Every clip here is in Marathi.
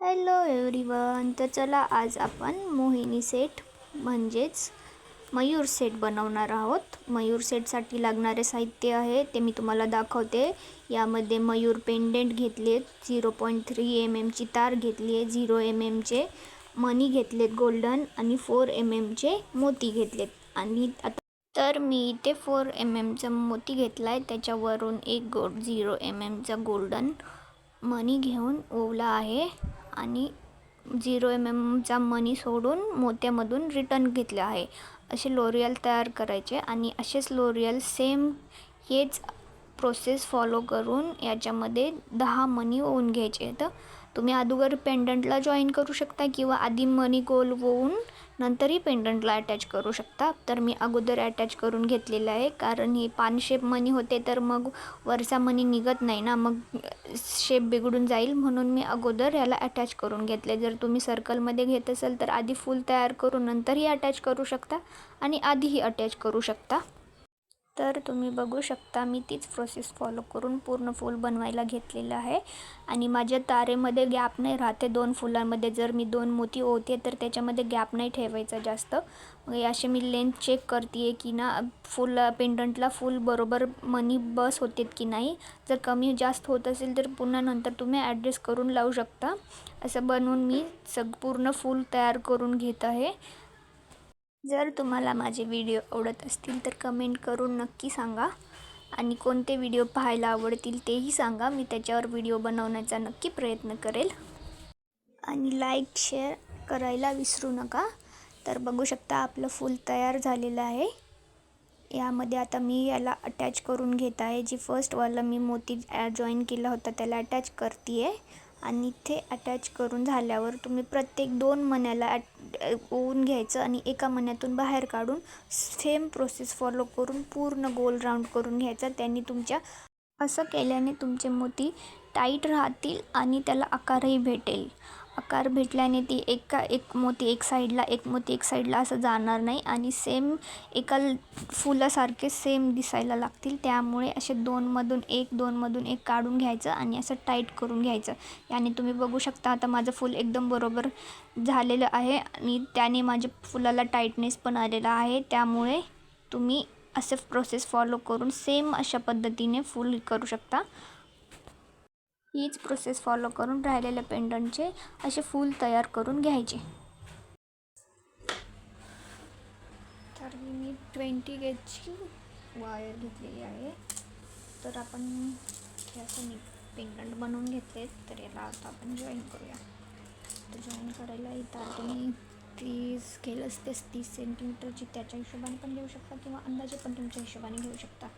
हॅलो एव्हरीवन तर चला आज आपण मोहिनी सेट म्हणजेच मयूर सेट बनवणार आहोत. मयूर सेटसाठी लागणारे साहित्य आहे ते मी तुम्हाला दाखवते. यामध्ये मयूर पेंडेंट घेतले आहेत झिरो पॉईंट थ्री एम एमची तार घेतली आहे झिरो एम एमचे मनी घेतलेत गोल्डन आणि फोर एम एमचे मोती घेतलेत आणि आता तर मी इथे फोर एम एमचा मोती घेतला आहे त्याच्यावरून एक गो झिरो एम एमचा गोल्डन मनी घेऊन ओवला आहे. आणि झिरो एम एमचा मनी सोडून मोत्यामधून रिटर्न घेतले आहे. असे लोरियल तयार करायचे आणि असेच लोरियल सेम हेच प्रोसेस फॉलो करून याच्यामध्ये दहा मनी ओवून घ्यायचे. तर तुम्ही अगोदर पेंडंटला जॉईन करू शकता किंवा आधी मनी गोल होऊन नंतरही पेंडंटला अटॅच करू शकता. तर मी अगोदर अटॅच करून घेतलेलं आहे. कारण हे पान शेप मनी होते तर मग वरचा मनी निघत नाही ना. मग शेप बिघडून जाईल. म्हणून मी अगोदर याला अटॅच करून घेतले. जर तुम्ही सर्कलमध्ये घेत असाल तर आधी फूल तयार करून नंतरही अटॅच करू शकता. आणि आधीही अटॅच करू शकता. तर तुम्ही बघू शकता मी तीच प्रोसेस फॉलो करून पूर्ण फूल बनवायला घेतलेलं आहे. आणि माझ्या तारेमध्ये गॅप नाही राहते दोन फुलांमध्ये. जर मी दोन मोती ओवते तर त्याच्यामध्ये गॅप नाही ठेवायचा जास्त. मग असे मी लेंथ चेक करते आहे की ना फुल पेंडंटला फुल बरोबर मनी बस होते की नाही. जर कमी जास्त होत असेल तर पुन्हा नंतर तुम्ही ॲडजस्ट करून लावू शकता. असं बनवून मी सग पूर्ण फूल तयार करून घेत आहे. जर तुम्हाला माझे व्हिडिओ आवडत असतील तर कमेंट करून नक्की सांगा. आणि कोणते व्हिडिओ पाहायला आवडतील तेही सांगा. मी त्याच्यावर व्हिडिओ बनवण्याचा नक्की प्रयत्न करेल. आणि लाईक शेअर करायला विसरू नका. तर बघू शकता आपलं फूल तयार झालेलं आहे. यामध्ये आता मी याला अटॅच करून घेत आहे. जी फर्स्टवाला मी मोती जॉईन केला होता त्याला अटॅच करते आहे आणि ते अटॅच करून झाल्यावर तुम्ही प्रत्येक दोन मण्याला ॲट ओवून घ्यायचं आणि एका मण्यातून बाहेर काढून सेम प्रोसेस फॉलो करून पूर्ण गोल राऊंड करून घ्यायचा. त्यांनी तुमच्या असं केल्याने तुमचे मोती टाईट राहतील आणि त्याला आकारही भेटेल. आकार भेटल्याने ती एका एक मोती एक साईडला एक मोती एक साईडला असं जाणार नाही आणि सेम एका फुलासारखे सेम दिसायला लागतील. त्यामुळे असे दोनमधून एक दोनमधून एक काढून घ्यायचं आणि असं टाईट करून घ्यायचं. याने तुम्ही बघू शकता आता माझं फूल एकदम बरोबर झालेलं आहे आणि त्याने माझ्या फुलाला टाईटनेस पण आलेला आहे. त्यामुळे तुम्ही असे प्रोसेस फॉलो करून सेम अशा पद्धतीने फुल करू शकता. हीच प्रोसेस फॉलो करून राहिलेल्या पेंडंटचे असे फूल तयार करून घ्यायचे. तर मी ट्वेंटी गेजची वायर घेतलेली आहे. तर आपण हे असं मी पेंडंट बनवून घेतले तर याला आता आपण जॉईन करूया. तर जॉईन करायला इथं तुम्ही तीस स्केल तेच तीस सेंटीमीटरची त्याच्या हिशोबाने पण घेऊ शकता किंवा अंदाजे पण तुमच्या हिशोबाने घेऊ शकता.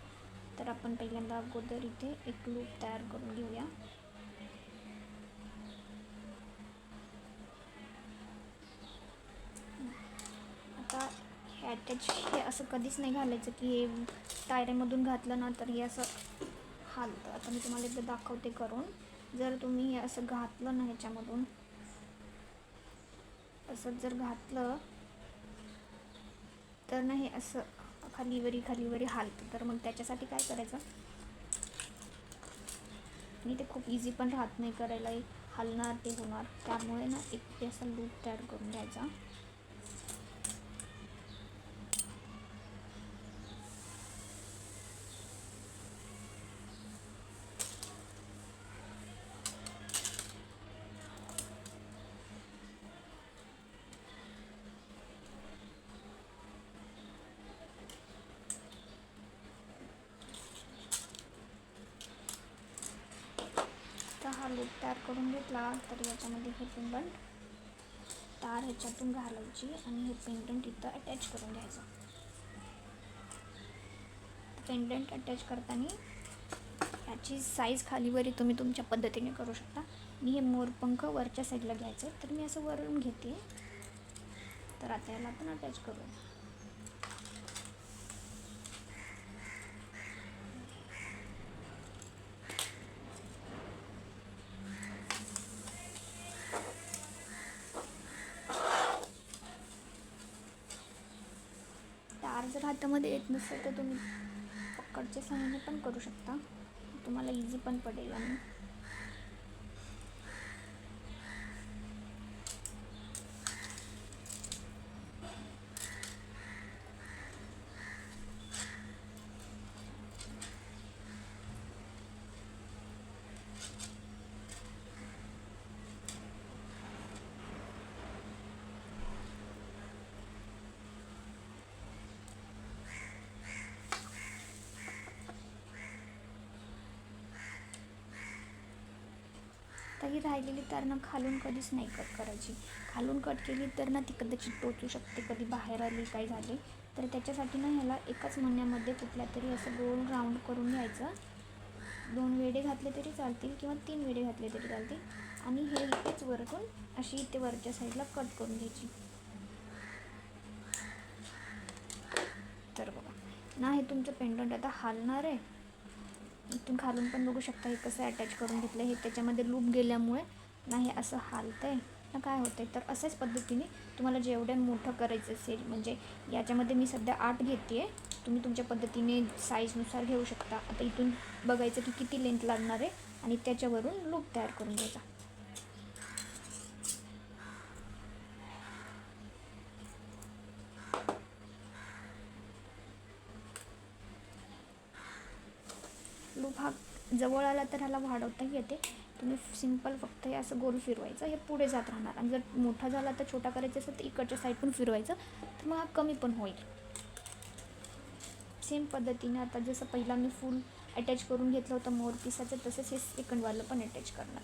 तर आपण पहिल्यांदा अगोदर इथे एक लूप तयार करून घेऊया आता हे अटॅच हे असं कधीच नाही घालायचं की हे टायरेमधून घातलं ना तर हे असं हालतं. आता मी तुम्हाला एकदा दाखवते करून. जर तुम्ही हे असं घातलं ना ह्याच्यामधून असं जर घातलं तर ना हे असं खालीवरी खालीवरी हालतं. तर मग त्याच्यासाठी काय करायचं? आणि ते खूप इझी पण राहत नाही करायला. हलणार ते होणार. त्यामुळे ना एक ते असा लूप तयार करून घ्यायचा. हा लूप तयार करून घेतला. तर याच्यामध्ये हे पेंडंट तार ह्याच्यातून घालायची आणि हे पेंडंट इथं अटॅच करून घ्यायचं. पेंडंट अटॅच करताना याची साईज खालीवरी तुम्ही तुमच्या पद्धतीने करू शकता. मी हे मोरपंख वरच्या साईडला घ्यायचं तर मी असं वरून घेते. तर आता याला आपण अटॅच करू. तार जर हातामध्ये येत नसेल तर तुम्ही पकडच्या सहाय्याने पण करू शकता. तुम्हाला इझी पण पडेल आणि ही राहिलेली तर ना खालून कधीच नाही कट करायची. खालून कट केली तर ना ती कदाचित टोचू शकते कधी बाहेर आली काय झाले. तर त्याच्यासाठी ना ह्याला एकाच महिन्यामध्ये कुठल्या तरी असं गोल राऊंड करून घ्यायचं. दोन वेडे घातले तरी चालतील किंवा तीन वेडे घातले तरी चालतील. आणि हे इथेच वरतून अशी इथे वरच्या साईडला कट करून घ्यायची. तर बघा. ना हे तुमचं पेंडंट आता हालणार आहे. इथून खालून पण बघू शकता हे कसं अटॅच करून घेतलं हे त्याच्यामध्ये लूप गेल्यामुळे नाही असं हालतं आहे ना काय होतं आहे तर अशाच पद्धतीने तुम्हाला जेवढं मोठं करायचं असेल म्हणजे याच्यामध्ये मी सध्या आठ घेते आहे तुम्ही तुमच्या पद्धतीने साईजनुसार घेऊ शकता. आता इथून बघायचं की किती लेंथ लागणार आहे आणि त्याच्यावरून लूप तयार करून घ्यायचा लूप हा जवळ आला तर ह्याला वाढवताही येते. तुम्ही सिंपल फक्त हे असं गोल फिरवायचं हे पुढे जात राहणार. आणि जर मोठा झाला तर छोटा करायचा असेल तर इकडच्या साईड पण फिरवायचं तर मग हा कमी पण होईल. सेम पद्धतीने आता जसं पहिला मी फुल अटॅच करून घेतलं होतं मोर पिसाचं तसंच हे सेकंडवालं पण अटॅच करणार.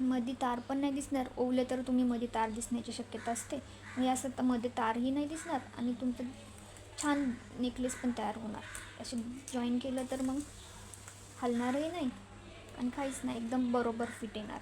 मध्ये तार पण नाही दिसणार. ओवले तर तुम्ही मध्ये तार दिसण्याची शक्यता असते. मग असं तर मध्ये तारही नाही दिसणार आणि तुमचं छान नेकलेस पण तयार होणार. असे जॉईन केलं तर मग हलणारही नाही. आणि काहीच नाही एकदम बरोबर फिट येणार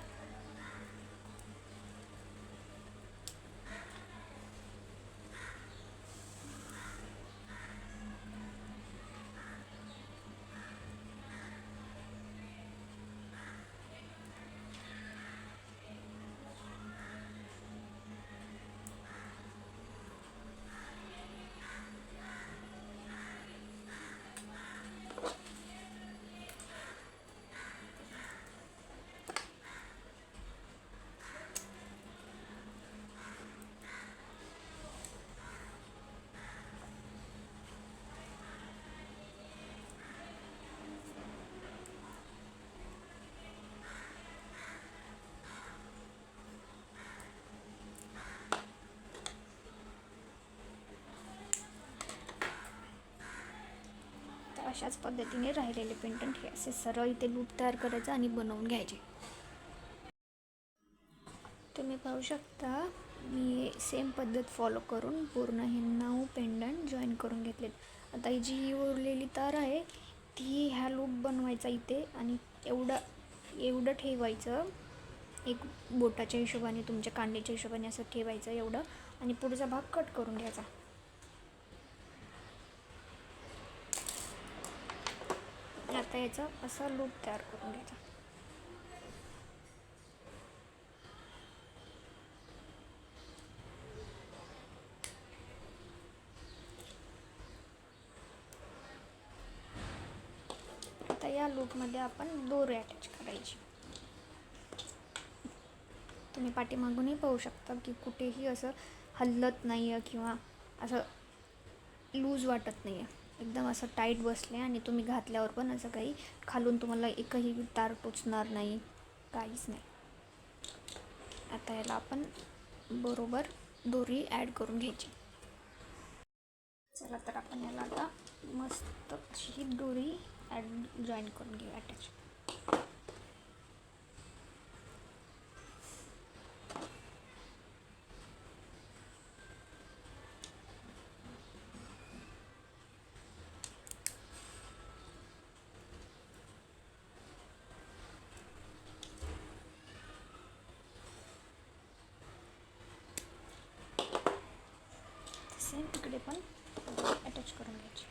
तर अशाच पद्धतीने राहिलेले पेंटंट हे असे सरळ इथे लूप तयार करायचं आणि बनवून घ्यायचे. तुम्ही पाहू शकता मी सेम पद्धत फॉलो करून पूर्ण हे नऊ पेंडंट जॉईन करून घेतलेत. आता ही जी ही उरलेली तार आहे ती ह्या लूप बनवायचा इथे आणि एवढं एवढं ठेवायचं एक बोटाच्या हिशोबाने तुमच्या कांड्याच्या हिशोबाने असं ठेवायचं एवढं आणि पुढचा भाग कट करून घ्यायचा. आता याचा असा लूप तयार करून घ्यायचा. आता या लूपमध्ये आपण दोरे अटॅच करायची. तुम्ही पाठीमागूनही पाहू शकता की कुठेही असं हलत नाही आहे किंवा असं लूज वाटत नाही आहे एकदम असं टाईट बसले आणि तुम्ही घातल्यावर पण असं काही खालून तुम्हाला एकही तार टोचणार नाही काहीच नाही. आता याला आपण बरोबर दोरी ॲड करून घ्यायची. चला तर आपण याला आता मस्त अशी दोरी ॲड जॉईन करून घेऊ अटॅच सेम इकडे पण अटॅच करून घ्यायची.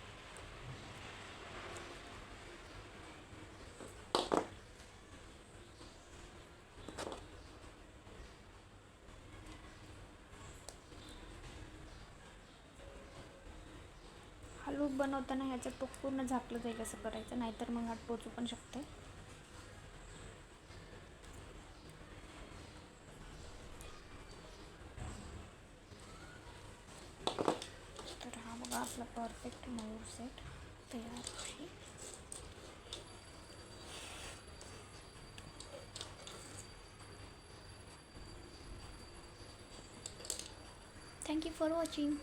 हा लूप बनवताना ह्याचं टोक पूर्ण झाकलं जाईल असं करायचं नाहीतर मग हा पोचू पण शकते तर हा बघा आपला परफेक्ट मयूर सेट तयार आहे थँक्यू फॉर वॉचिंग